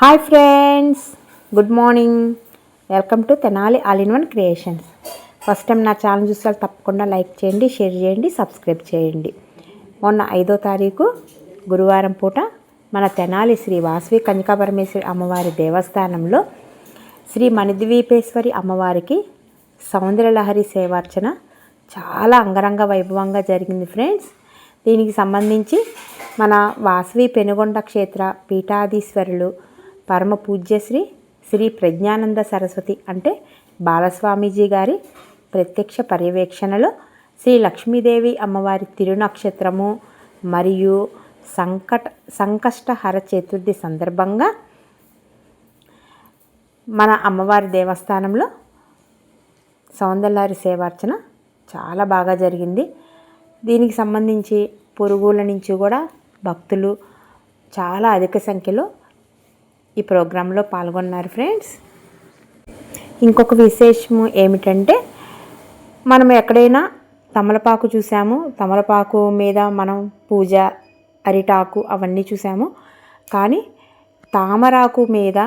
Hi friends good morning. Welcome to Tenali all in one creations. First time నా channel చూస్తే తప్పకుండా like చేయండి share చేయండి subscribe చేయండి. మొన్న ఐదో తారీఖు గురువారం పూట మన తెనాలి శ్రీ వాసవి కన్యకాపరమేశ్వరి అమ్మవారి దేవస్థానంలో శ్రీ మణిద్వీపేశ్వరి అమ్మవారికి సౌందర్యలహరి సేవార్చన చాలా అంగరంగ వైభవంగా జరిగింది ఫ్రెండ్స్. దీనికి సంబంధించి మన వాసవి పెనుగొండ క్షేత్ర పీఠాధీశ్వరులు పరమ పూజ్యశ్రీ శ్రీ ప్రజ్ఞానంద సరస్వతి అంటే బాలస్వామీజీ గారి ప్రత్యక్ష పర్యవేక్షణలో శ్రీ లక్ష్మీదేవి అమ్మవారి తిరునక్షత్రము మరియు సంకట సంకష్టహర చతుర్థి సందర్భంగా మన అమ్మవారి దేవస్థానంలో సౌందర్యారి సేవార్చన చాలా బాగా జరిగింది. దీనికి సంబంధించి పొరుగుల నుంచి కూడా భక్తులు చాలా అధిక సంఖ్యలో ఈ ప్రోగ్రాంలో పాల్గొన్నారు ఫ్రెండ్స్. ఇంకొక విశేషము ఏమిటంటే మనం ఎక్కడైనా తమలపాకు చూసాము తమలపాకు మీద మనం పూజ అరిటాకు అవన్నీ చూసాము. కానీ తామరాకు మీద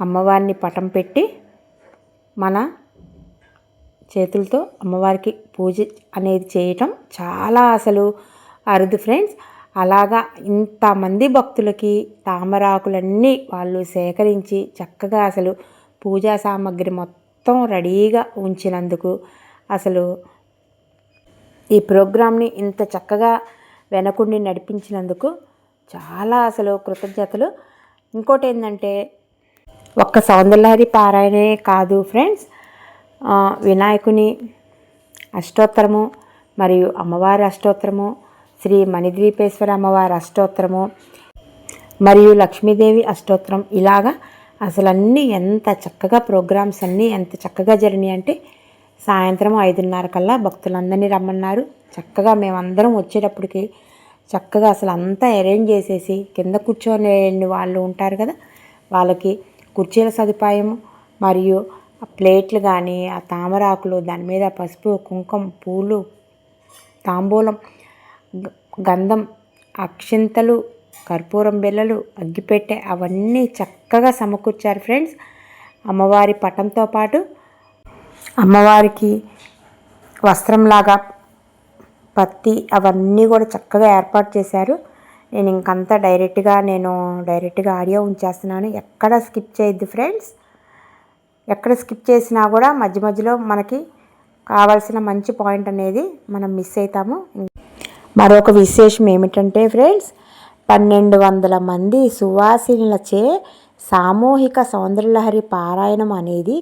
అమ్మవారిని పటం పెట్టి మన చేతులతో అమ్మవారికి పూజ అనేది చేయటం చాలా అసలు అరుదు ఫ్రెండ్స్. అలాగా ఇంతమంది భక్తులకి తామరాకులన్నీ వాళ్ళు సేకరించి చక్కగా అసలు పూజా సామాగ్రి మొత్తం రెడీగా ఉంచినందుకు అసలు ఈ ప్రోగ్రామ్ని ఇంత చక్కగా వెనకుండి నడిపించినందుకు చాలా అసలు కృతజ్ఞతలు. ఇంకోటి ఏంటంటే ఒక్క సౌందర్యహరి పారాయణే కాదు ఫ్రెండ్స్. వినాయకుని అష్టోత్తరము మరియు అమ్మవారి అష్టోత్తరము శ్రీ మణిద్వీపేశ్వర అమ్మవారి అష్టోత్తరము మరియు లక్ష్మీదేవి అష్టోత్తరం. ఇలాగా అసలు అన్నీ ఎంత చక్కగా ప్రోగ్రామ్స్ అన్నీ ఎంత చక్కగా జరిగినాయి అంటే సాయంత్రం ఐదున్నర కల్లా భక్తులందరినీ రమ్మన్నారు. చక్కగా మేమందరం వచ్చేటప్పటికి చక్కగా అసలు అంతా అరేంజ్ చేసేసి కింద కూర్చొని వాళ్ళు ఉంటారు కదా వాళ్ళకి కుర్చీల సదుపాయం మరియు ఆ ప్లేట్లు కానీ ఆ తామరాకులు దాని మీద పసుపు కుంకుమ పూలు తాంబూలం గంధం అక్షింతలు కర్పూరం బిళ్ళలు అగ్గిపెట్టె అవన్నీ చక్కగా సమకూర్చారు ఫ్రెండ్స్. అమ్మవారి పటంతో పాటు అమ్మవారికి వస్త్రంలాగా పత్తి అవన్నీ కూడా చక్కగా ఏర్పాటు చేశారు. నేను ఇంకంతా డైరెక్ట్గా నేను డైరెక్ట్గా ఆడియో ఉంచేస్తున్నాను. ఎక్కడ స్కిప్ చేయొద్దు ఫ్రెండ్స్. ఎక్కడ స్కిప్ చేసినా కూడా మధ్య మధ్యలో మనకి కావాల్సిన మంచి పాయింట్ అనేది మనం మిస్ అవుతాము మరొక విశేషం ఏమిటంటే ఫ్రెండ్స్ పన్నెండు వందల మంది సువాసినులచే సామూహిక సౌందర్యలహరి పారాయణం అనేది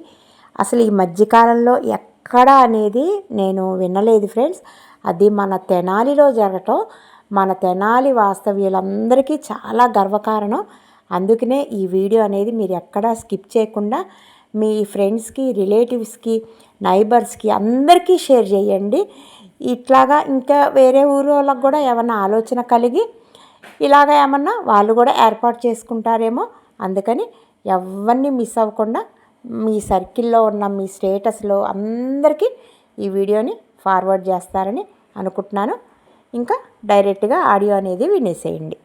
అసలు ఈ మధ్యకాలంలో ఎక్కడ అనేది నేను వినలేదు ఫ్రెండ్స్. అది మన తెనాలిలో జరగటం మన తెనాలి వాస్తవ్యులందరికీ చాలా గర్వకారణం. అందుకనే ఈ వీడియో అనేది మీరు ఎక్కడా స్కిప్ చేయకుండా మీ ఫ్రెండ్స్కి రిలేటివ్స్కి నైబర్స్కి అందరికీ షేర్ చేయండి. ఇట్లాగా ఇంకా వేరే ఊరు వాళ్ళకి కూడా ఏమన్నా ఆలోచన కలిగి ఇలాగ ఏమన్నా వాళ్ళు కూడా ఏర్పాటు చేసుకుంటారేమో. అందుకని ఎవరిని మిస్ అవ్వకుండా మీ సర్కిల్లో ఉన్న మీ స్టేటస్లో అందరికీ ఈ వీడియోని ఫార్వర్డ్ చేస్తారని అనుకుంటున్నాను. ఇంకా డైరెక్ట్గా ఆడియో అనేది వినేసేయండి.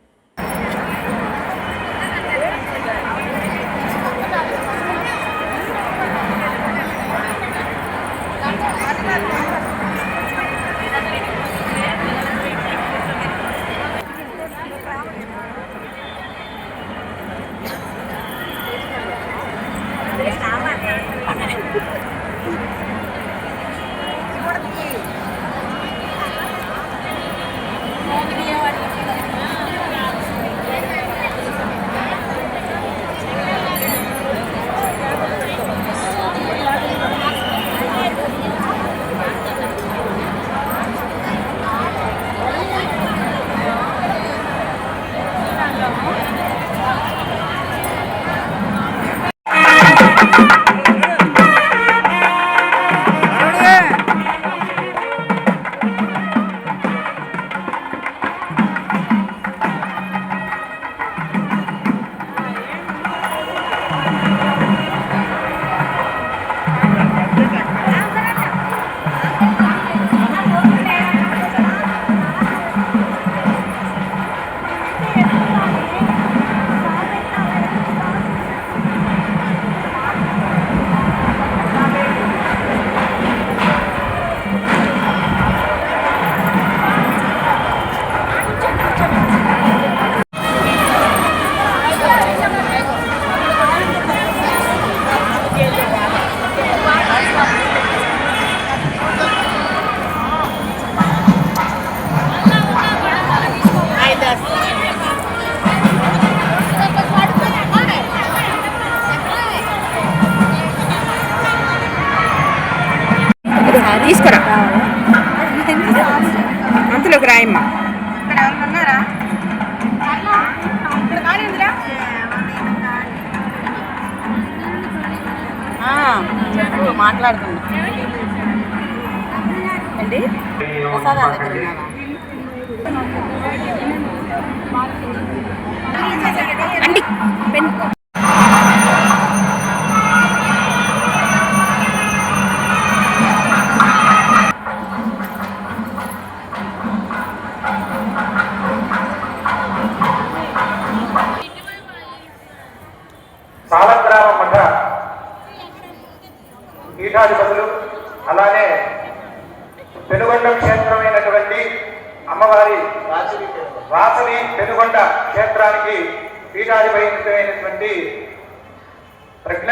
പ്രസാദാണ്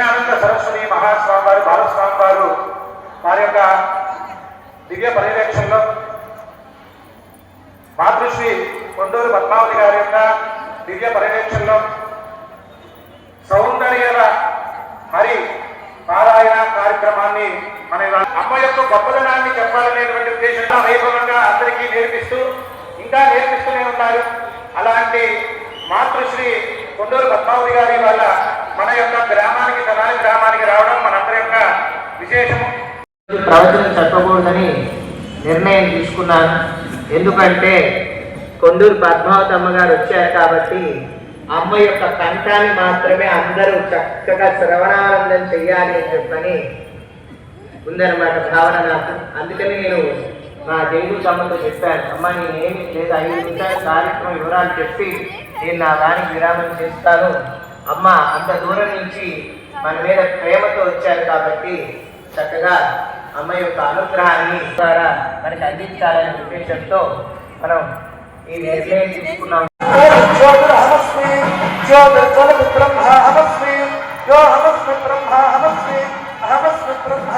ప్రజ్ఞానంద సరస్వతి మహాస్వామి వారు బాలస్వామి వారు వారి యొక్క దివ్య పర్యవేక్షణలో మాతృశ్రీ కొండూరు పద్మావతి గారి యొక్క దివ్య పర్యవేక్షణలో సౌందర్యల మరి పారాయణ కార్యక్రమాన్ని మన అమ్మ యొక్క గొప్పదనాన్ని చెప్పాలనేటువంటి ఉద్దేశంతో వైభవంగా అందరికీ నేర్పిస్తూ ఇంకా నేర్పిస్తూనే ఉన్నారు. అలాంటి మాతృశ్రీ కొండూరు పద్మావతి గారి వల్ల మన యొక్క గ్రామానికి తనాలి గ్రామానికి రావడం మనందరి యొక్క విశేషము. ప్రవచనం చెప్పకూడదని నిర్ణయం తీసుకున్నాను. ఎందుకంటే కొండూరు పద్మావతి అమ్మగారు వచ్చారు కాబట్టి అమ్మ యొక్క కంఠాన్ని మాత్రమే అందరూ చక్కగా శ్రవణానందం చెయ్యాలి అని చెప్పని ఉందన్నమాట భావన నాకు. అందుకని నేను మా దేవుడు తమ్మతో చెప్పాను అమ్మ నేనేమి లేదు ఐదు నిమిషాల కార్యక్రమం వివరాలు చెప్పి నేను నా దానికి విరామం చేస్తాను. అమ్మ అంత దూరం నుంచి మన మీద ప్రేమతో వచ్చారు కాబట్టి చక్కగా అమ్మ యొక్క అనుగ్రహాన్ని ద్వారా మనకి అందించాలనే ఉద్దేశంతో మనం ఈ నిర్ణయం తీసుకున్నాం. బ్రహ్మ బ్రహ్మ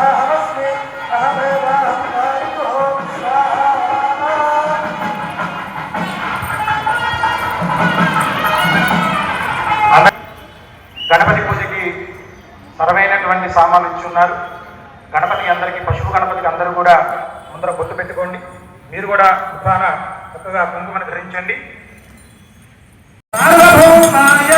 సరమైనటువంటి సామాన్లు ఇచ్చి ఉన్నారు గణపతి అందరికీ పశువు గణపతికి అందరూ కూడా ముందర గుర్తు పెట్టుకోండి. మీరు కూడా ఉత్సాహ చక్కగా కుంకుమని ధరించండి. సార్వభౌమాయ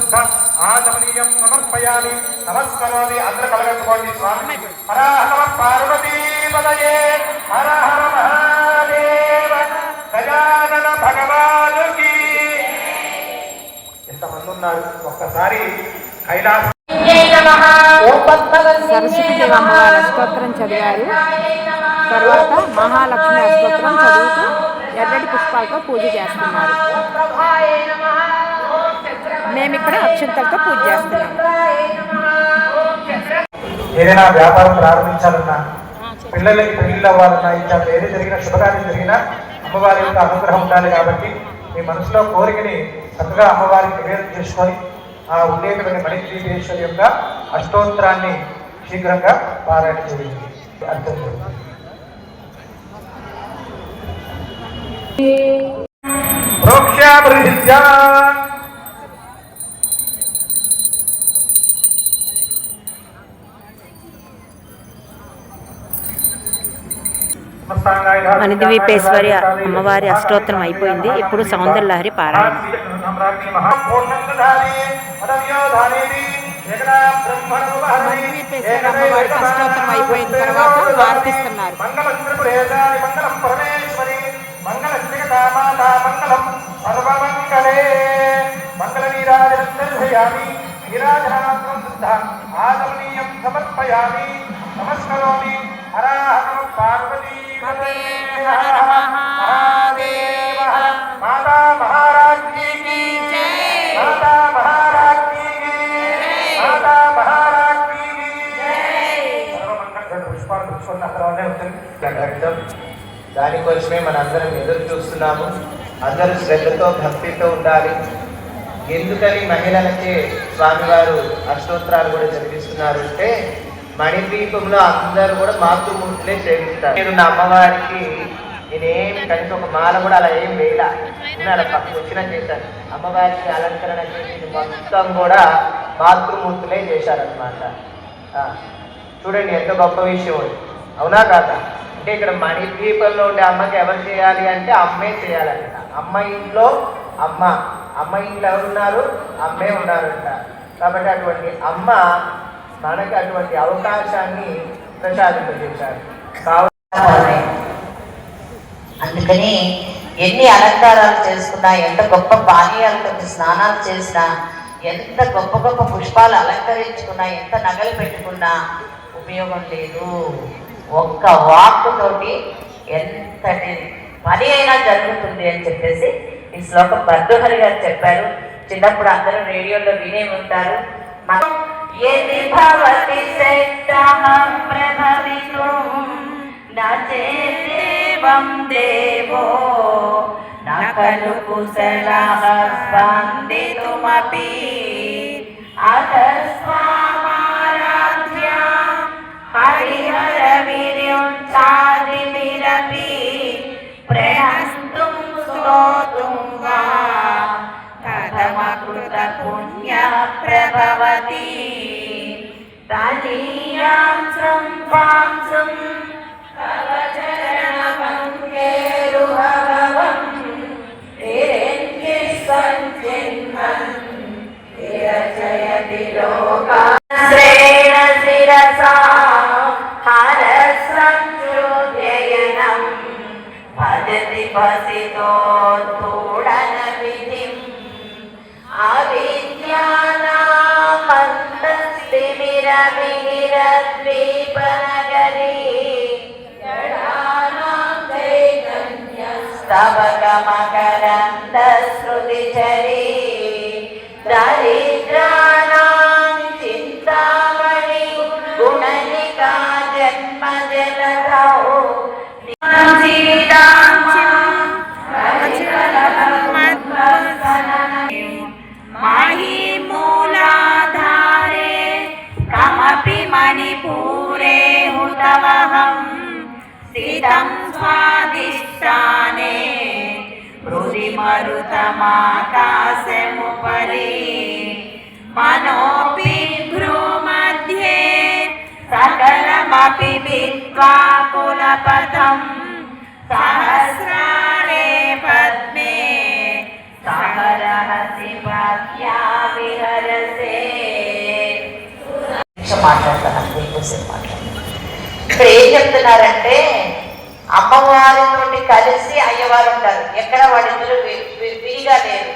శుద్ధ. ఆచమనీయం సమర్పయాలి నమస్కరోమి. అందరూ కలగట్టుకోండి. స్వామి. హర హర పార్వతీ పదయే. హర హర మహాదేవ. గజానన భగవాన్. ఉన్నారు ఒక్కసారి కైలాస సరస్వతి అమ్మవారి అష్టోత్తరం చదివారు. తర్వాత మహాలక్ష్మి అష్టోత్తరం చదువుతూ ఎర్రటి పుష్పాలతో పూజ చేస్తున్నారు. మేము ఇక్కడ అక్షంతలతో పూజ చేస్తున్నాం. ఏదైనా వ్యాపారం ప్రారంభించాలన్నా పిల్లలకి పెళ్ళిళ్ళు అవ్వాలన్నా ఇంకా వేరే జరిగిన శుభకార్యం జరిగినా అమ్మవారి యొక్క అనుగ్రహం ఉండాలి కాబట్టి మీ మనసులో కోరికని చక్కగా అమ్మవారికి నివేదన చేసుకొని ఆ ఉండేటువంటి మణిద్వీపేశ్వరి యొక్క అష్టోత్తరాన్ని శీఘ్రంగా పారాయణ చేయండి అర్థం చేయండి. మణిద్వీపేశ్వరి అమ్మవారి అష్టోత్తరం అయిపోయింది. ఇప్పుడు సౌందర్యలహరి పారాయణ. మణిద్వీపేశ్వరి అమ్మవారికి అష్టోత్తరం అయిపోయిన తర్వాత హారతిస్తున్నారు. సమర్పయామి. నమస్కరోమి. హర పార్వతీ. దానికోసమే మనందరం ఎదురు చూస్తున్నాము. అందరూ శ్రద్ధతో భక్తితో ఉండాలి. ఎందుకని మహిళలకి స్వామివారు అష్టోత్తరాలు కూడా చదివిస్తున్నారు అంటే మణిద్వీపంలో అందరూ కూడా మాతృమూర్తులే సేవిస్తారు. నేను నా అమ్మవారికి నేనేం కనీసం ఒక మాల కూడా అలా ఏం వేయలా. అలా పక్కకు వచ్చినా చేశాను. అమ్మవారికి అలంకరణ చేసి మొత్తం కూడా మాతృమూర్తులే చేశారనమాట చూడండి ఎంత గొప్ప విషయం అవునా కాదా? అంటే ఇక్కడ మణిద్వీపంలో ఉండే అమ్మకి ఎవరు చేయాలి అంటే అమ్మే చేయాలంట. అమ్మ ఇంట్లో అమ్మ. అమ్మ ఇంట్లో ఎవరున్నారు? అమ్మే ఉన్నారంట కాబట్టి అటువంటి అమ్మ మనకు అటువంటి అవకాశాన్ని ప్రసాదింపజేశారు. కావాలి అందుకని ఎన్ని అలంకారాలు చేసుకున్నా ఎంత గొప్ప పానీయాలతో స్నానాలు చేసినా ఎంత గొప్ప గొప్ప పుష్పాలు అలంకరించుకున్నా ఎంత నగలు పెట్టుకున్నా ఉపయోగం లేదు. ఒక్క వాక్ ఎంతటి పని అయినా జరుగుతుంది అని చెప్పేసి ఈ శ్లోకం భర్తృహరి గారు చెప్పారు. చిన్నప్పుడు అందరూ రేడియోలో వినే ఉంటారు. మనం ఏది భవతి శక్తః ప్రభవితుం నచేదేవం దేవో న ఖలు కుశలః స్పందితుమపి అతస్వామారాధ్య హరిహర విర్యుంచాదిభిరపి ప్రహస్తుం స్తోతుం వా కథమకృత పుణ్య तनीयां सम्पां तव चरणपङ्केरुहवं तिरञ्जिसञ्जिन्मन् विरचयति लोका స్తవకమకరందశ్రుతిచరీ मनोऽपि भ्रूमध्ये सकलमपि भित्त्वा कुलपथम् सहस्रारे पद्मे సమరహసి పద్యా విహరసే నిమిషం మాట్లాడతాను అంతే ఎక్కువసేపు మాట్లాడతాను ఇక్కడ ఏం చెప్తున్నారంటే అమ్మవారితోటి కలిసి అయ్యవారు ఉంటారు ఎక్కడ వాళ్ళిద్దరు వి- వి- విడిగా లేరు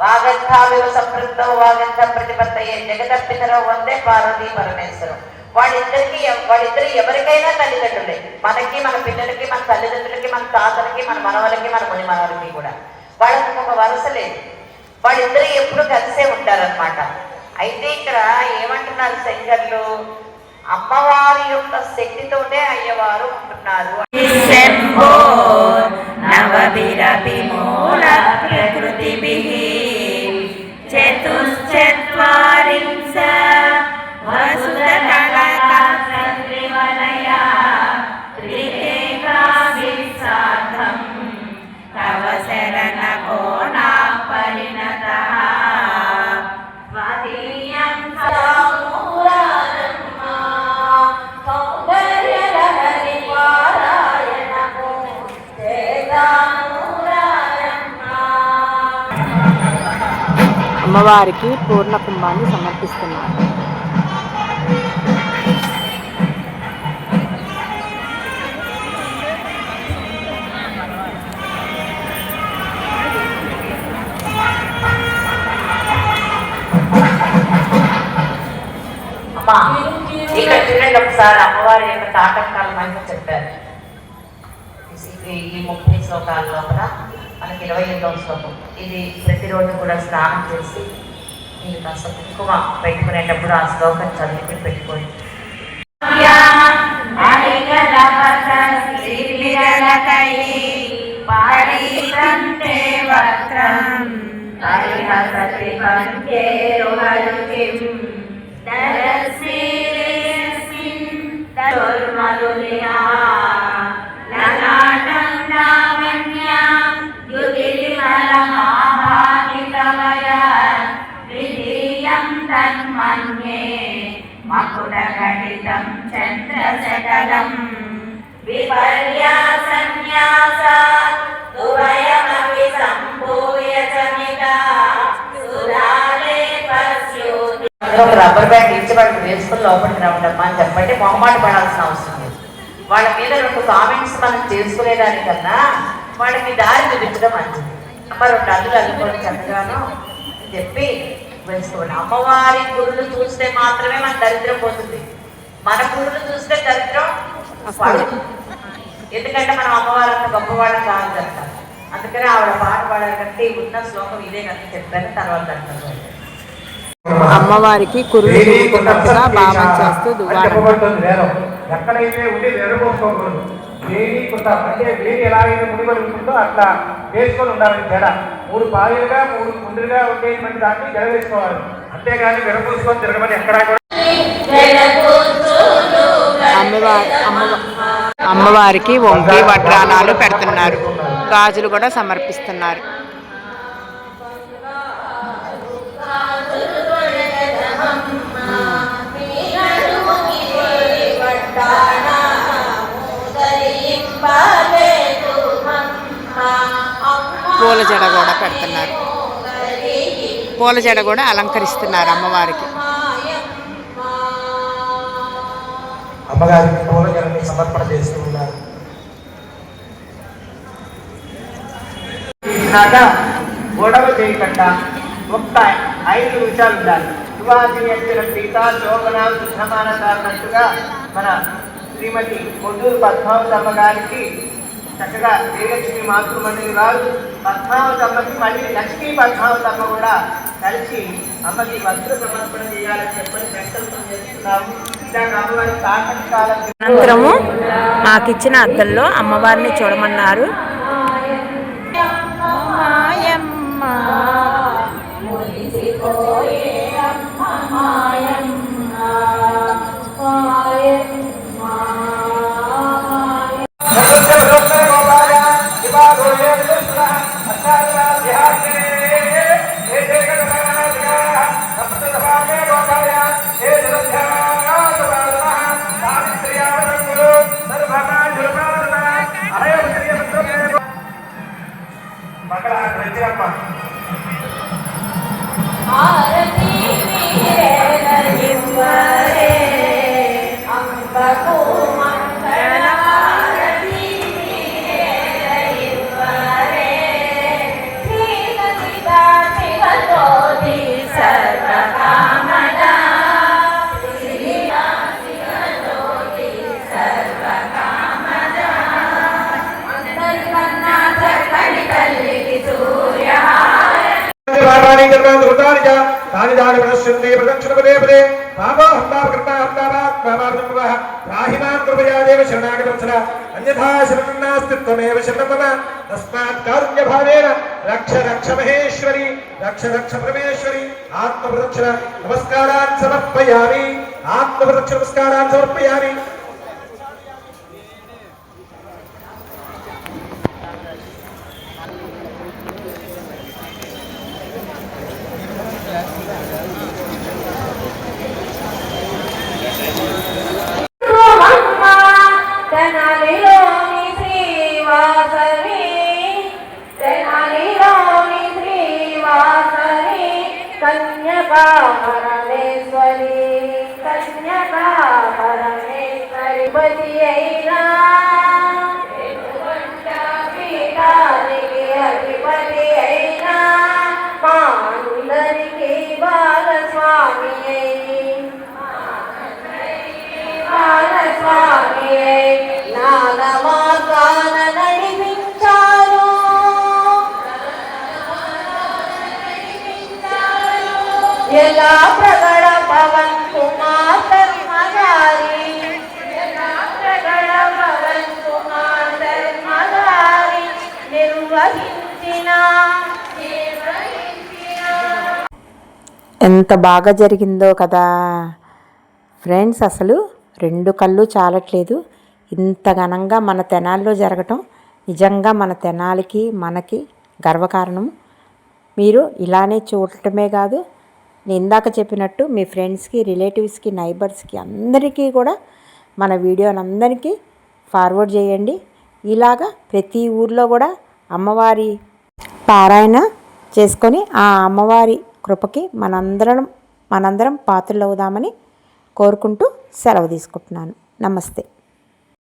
వాగంధావివ సమృద్ధం వాగంధ ప్రతిపత్తయే జగదర్పితలో వందే పార్వతీ పరమేశ్వరం. వాళ్ళిద్దరికి వాళ్ళిద్దరు ఎవరికైనా తల్లిదండ్రులే. మనకి మన పిల్లలకి మన తల్లిదండ్రులకి మన తాతలకి మన మనవలకి మన ముని మనవలకి కూడా. వాళ్ళకి ఒక వరుస లేదు. వాళ్ళిద్దరు ఎప్పుడు కలిసే ఉంటారనమాట అయితే ఇక్కడ ఏమంటున్నారు శంకర్లు? అమ్మవారి యొక్క శక్తితోనే అయ్యవారు ఉంటున్నారు. నవబిరబి అమ్మవారికి పూర్ణ కుంభాన్ని సమర్పిస్తున్నారు. ఇక్కడ చూడండి ఒకసారి అమ్మవారి యొక్క తాటకాల మహిమ చెప్పారు. ఈ ఈ ముప్పై శ్లోకాల లోపల మనకి ఇరవై ఎనిమిదవ శ్లోకం. ఇది ప్రతిరోజు కూడా స్నానం చేసి నేను కాస్త ఎక్కువ పెట్టుకునేటప్పుడు ఆ శ్లోకం చదివి పెట్టుకోండి. హరిహసతి పంచే రుహలు కిం ఒక రబ్బర్ బ్యాగ్ ఇచ్చి వాళ్ళకి వేసుకుని లోపలికి రావడం అని చెప్పంటే మొహమాట పడాల్సిన అవసరం లేదు. వాళ్ళ మీద రెండు కామెంట్స్ మనం చేసుకునేదానికన్నా వాళ్ళకి దారి చూపించడం మంచిది. అమ్మ రెండు అల్లులు అనుకోవడం చక్కగాను చెప్పి వేసుకోండి అమ్మవారి గురులు చూస్తే మాత్రమే మన దరిద్రం పోతుంది. మన గురులు చూస్తే దరిద్రం పడుతుంది ఎందుకంటే మనం అమ్మవారంత గొప్పవాళ్ళం కాదు కనుక అందుకని ఆవిడ పాట పాడాలంటే ఉన్న శ్లోకం ఇదే కనుక చెప్పాను తర్వాత అంటారు అమ్మవారికి కురులు భావం చేస్తూ ఎక్కడైతే ఉండి నెరవేర్చుకోకూడదు వేడి కొంత అంటే ఎలాగైతే ముడిపడి ఉంటుందో అట్లా వేసుకొని ఉండాలని తేడా. మూడు పాయలుగా మూడు ముందుగా ఉండేటువంటి దాన్ని జడ వేసుకోవాలి అంతేగాని విరపూసుకొని తిరగమని ఎక్కడా కూడా అమ్మవారి అమ్మవ అమ్మవారికి వంగి వడ్రానాలు పెడుతున్నారు. గాజులు కూడా సమర్పిస్తున్నారు. పూల జడ కూడా పెడుతున్నారు. పూల జడ కూడా అలంకరిస్తున్నారు అమ్మవారికి. అమ్మగారికి పూల దేవునికి సమర్పణ చేస్తూ ఉన్నారు. గొడవ చేయకుండా ఒక్క ఐదు నిమిషాలు ఉండాలి. శివాజీ అక్షర సీత శోభనాలు శుద్ధమానత అన్నట్టుగా మన శ్రీమతి కొల్లూరు పద్మావతమ్మ గారికి చక్కగా శ్రీలక్ష్మి మాతృమణి గారు పద్మావతమ్మకి మళ్ళీ లక్ష్మీ పద్మావతమ్మ కూడా కలిసి అమ్మకి వస్త్ర సమర్పణ చేయాలని చెప్పని సంకల్పం చేస్తున్నాము. అనంతరము మాకిచ్చిన అద్దల్లో అమ్మవారిని చూడమన్నారు. Bye. కర్మాణి తాని దాని ప్రదర్శన్తే ప్రదక్షిణ పదే పదే. పాపో కృపయా దేవ శరణాగతి అన్యథా శరణం శరణం మమ తస్మాత్ రక్ష రక్ష మహేశ్వరి రక్ష రక్ష పరమేశ్వరి. ఆత్మ ప్రదక్షిణ నమస్కారాన్ సమర్పయామి. ఆత్మ ప్రదక్షిణ నమస్కారాన్ సమర్పయామి. పరమేశ్వరి అయినా అధిపతి అయినా మా అందరికీ భాగస్వామి అయి స్వామి నాగమార్గాన నడిపించారు ఎలా ఎంత బాగా జరిగిందో కదా. ఫ్రెండ్స్ అసలు రెండు కళ్ళు చాలట్లేదు. ఇంత ఘనంగా మన తెనాల్లో జరగటం నిజంగా మన తెనాలికి మనకి గర్వకారణం. మీరు ఇలానే చూడటమే కాదు నేను ఇందాక చెప్పినట్టు మీ ఫ్రెండ్స్కి రిలేటివ్స్కి నైబర్స్కి అందరికీ కూడా మన వీడియోని అందరికీ ఫార్వర్డ్ చేయండి. ఇలాగా ప్రతి ఊర్లో కూడా అమ్మవారి పారాయణ చేసుకొని ఆ అమ్మవారి కృపకి మనందరం మనందరం పాత్రలవుదామని కోరుకుంటూ సెలవు తీసుకుంటున్నాను. నమస్తే.